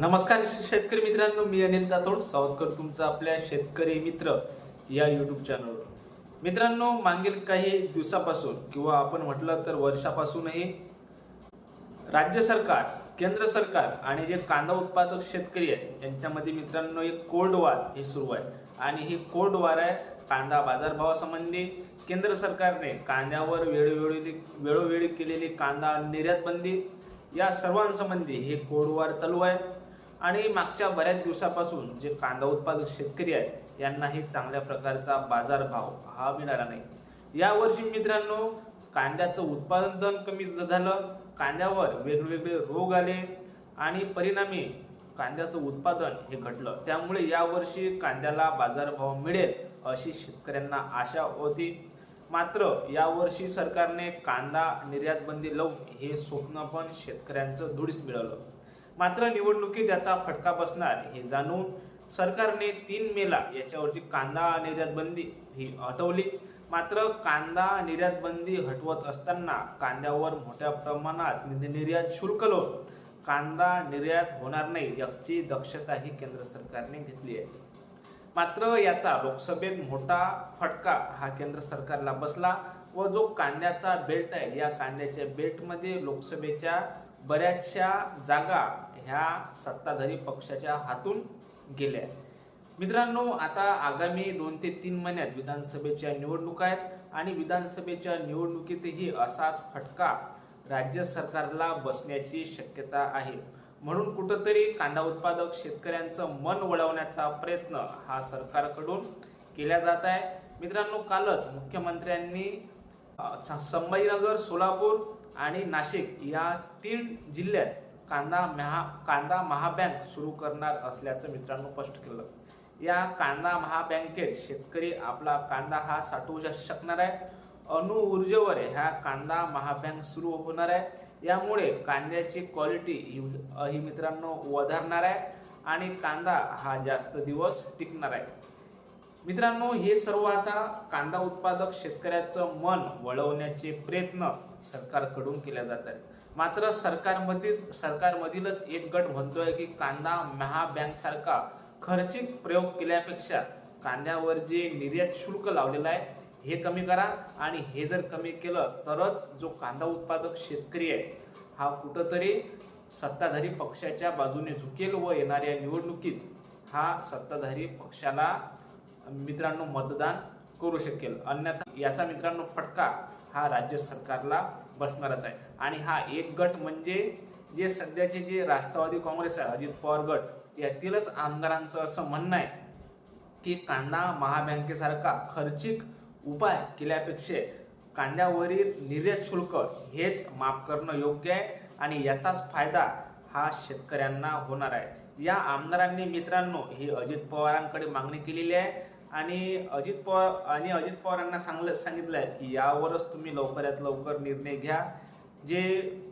नमस्कार शेतकरी मित्रांनो मी अनिल दातोड सावधकर तुमचं आपल्या शेतकरी मित्र या यूट्यूब चॅनलवर मित्रांनो मागील काही दिवसापासून किंवा आपण म्हटलं तर वर्षापासूनही राज्य सरकार केंद्र सरकार आणि जे कांदा उत्पादक शेतकरी आहेत यांच्यामध्ये मित्रांनो एक कोल्ड वार हे सुरू आहे. आणि ही कोल्ड वार आहे कांदा बाजारभावासंबंधी. केंद्र सरकारने कांद्यावर वेळोवेळी वेळोवेळी केलेली कांदा निर्यात बंदी या सर्वांसंबंधी हे कोल्ड वार चालू आहे. आणि मागच्या बऱ्याच दिवसापासून जे कांदा उत्पादक शेतकरी आहेत यांनाही चांगल्या प्रकारचा बाजारभाव हा मिळाला नाही. यावर्षी मित्रांनो कांद्याचं उत्पादन कमी झालं कांद्यावर वेगवेगळे रोग आले आणि परिणामी कांद्याचं उत्पादन हे घटलं. त्यामुळे यावर्षी कांद्याला बाजारभाव मिळेल अशी शेतकऱ्यांना आशा होती. मात्र यावर्षी सरकारने कांदा निर्यात बंदी लावून हे स्वप्न पण शेतकऱ्यांचं धुडीस मिळवलं. मात्र निवडणुकीत याचा फटका बसणार हे जाणून सरकारने तीन मेला याच्यावरची कांदा निर्यात बंदी ही हटवली. मात्र कांदा निर्यात बंदी हटवत असताना कांद्यावर मोठ्या प्रमाणात निर्यात शुल्क लावून कांदा निर्यात होणार नाही याची दक्षताही केंद्र सरकारने घेतली आहे. मात्र याचा लोकसभेत मोठा फटका हा केंद्र सरकारला बसला व जो कांद्याचा बेल्ट आहे या कांद्याच्या बेल्टमध्ये लोकसभेच्या बऱ्याचशा जागा ह्या सत्ताधारी पक्षाच्या हातून गेल्या. मित्रांनो आता आगामी दोन ते तीन महिन्यात विधानसभेच्या निवडणुका आहेत आणि विधानसभेच्या निवडणुकीतही असाच फटका राज्य सरकारला बसण्याची शक्यता आहे. म्हणून कुठंतरी कांदा उत्पादक शेतकऱ्यांचं मन वळवण्याचा प्रयत्न हा सरकारकडून केला जात आहे. मित्रांनो कालच मुख्यमंत्र्यांनी संभाजीनगर सोलापूर आणि नाशिक या तीन जिल्ह्यात कांदा महा कांदा महाबँक सुरू करणार असल्याचं मित्रांनो स्पष्ट केलं. या कांदा महाबँकेत शेतकरी आपला कांदा हा साठवू शकणार आहे. अणु ऊर्जेवर ह्या कांदा महाबँक सुरू होणार आहे. यामुळे कांद्याची क्वालिटी ही ही मित्रांनो वधारणार आहे आणि कांदा हा जास्त दिवस टिकणार आहे. मित्रांनो हे सर्व आता कांदा उत्पादक शेतकऱ्याचं मन वळवण्याचे प्रयत्न सरकारकडून केल्या जात आहेत. मात्र सरकारमधील सरकारमधीलच एक गट म्हणतोय की कांदा महाबँक सारखा खर्चिक प्रयोग केल्यापेक्षा कांद्यावर जे निर्यात शुल्क लावलेलं आहे हे कमी करा आणि हे जर कमी केलं तरच जो कांदा उत्पादक शेतकरी आहे हा कुठंतरी सत्ताधारी पक्षाच्या बाजूने झुकेल व येणाऱ्या निवडणुकीत हा सत्ताधारी पक्षाला मित्रांनो मतदान करू शकेल. अन्यथा याचा मित्रांनो फटका हा राज्य सरकारला बसणारच आहे. आणि हा एक गट म्हणजे जे सध्याचे जे राष्ट्रवादी काँग्रेस आहे अजित पवार गट यातीलच आमदारांचं असं म्हणणं आहे की कांदा महाबँकेसारखा खर्चिक उपाय केल्यापेक्षा कांद्यावरील निर्यात शुल्क हेच माफ करणं योग्य आहे आणि याचाच फायदा हा शेतकऱ्यांना होणार आहे. या आमदारांनी मित्रांनो ही अजित पवारांकडे मागणी केलेली आहे. आणि अजित पवार आणि अजित पवारांना सांगलं सांगितलं आहे की यावरच तुम्ही लवकरात लवकर निर्णय घ्या. जे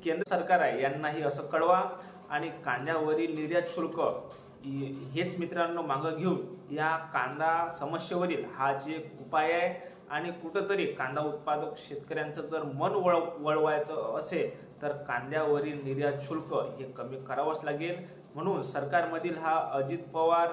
केंद्र सरकार आहे यांनाही असं कळवा. आणि कांद्यावरील निर्यात शुल्क हेच मित्रांनो मागं घेऊन या कांदा समस्येवरील हा जे उपाय आहे आणि कुठंतरी कांदा उत्पादक शेतकऱ्यांचं जर मन वळ वळवायचं असेल तर कांद्यावरील निर्यात शुल्क हे कमी करावंच लागेल. म्हणून सरकारमधील हा अजित पवार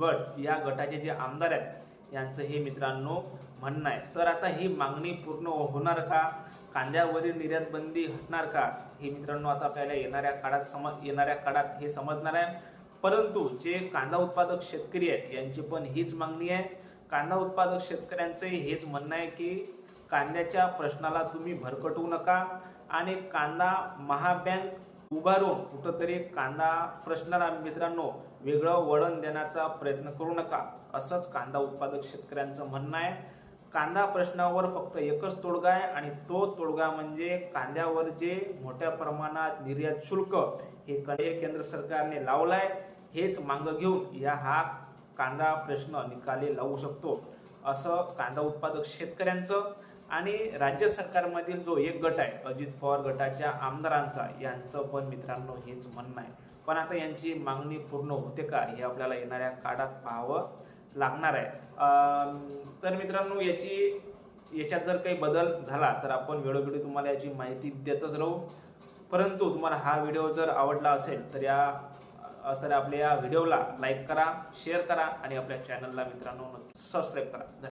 गट या गटाचे जे आमदार आहेत यांचं हे मित्रांनो म्हणणं आहे. तर आता ही मागणी पूर्ण होणार का? कांद्यावरील निर्यात बंदी हटणार का? हे मित्रांनो आता आपल्याला येणाऱ्या काळात समज येणाऱ्या काळात हे समजणार आहे. परंतु जे कांदा उत्पादक शेतकरी आहेत यांची पण हीच मागणी आहे. कांदा उत्पादक शेतकऱ्यांचंही हेच म्हणणं आहे की कांद्याच्या प्रश्नाला तुम्ही भरकटवू नका. आणि कांदा महाबँक उभारून कुठंतरी कांदा प्रश्नाला मित्रांनो वेगळं वळण देण्याचा प्रयत्न करू नका असंच कांदा उत्पादक शेतकऱ्यांचं म्हणणं आहे. कांदा प्रश्नावर फक्त एकच तोडगा आहे आणि तो तोडगा म्हणजे कांद्यावर जे मोठ्या प्रमाणात निर्यात शुल्क हे कले केंद्र सरकारने लावलाय हेच मागं घेऊन या हा कांदा प्रश्न निकाली लावू शकतो असं कांदा उत्पादक शेतकऱ्यांचं आणि राज्य सरकारमधील जो एक गट आहे अजित पवार गटाच्या आमदारांचा यांचं पण मित्रांनो हेच म्हणणं आहे. पण आता यांची मागणी पूर्ण होते का हे आपल्याला येणाऱ्या काळात पाहावं लागणार आहे. तर मित्रांनो याची याच्यात जर काही बदल झाला तर आपण वेळोवेळी तुम्हाला याची माहिती देतच राहू. परंतु तुम्हाला हा व्हिडिओ जर आवडला असेल तर या तर आपल्या या व्हिडिओला लाईक करा शेअर करा आणि आपल्या चॅनलला मित्रांनो सबस्क्राईब करा.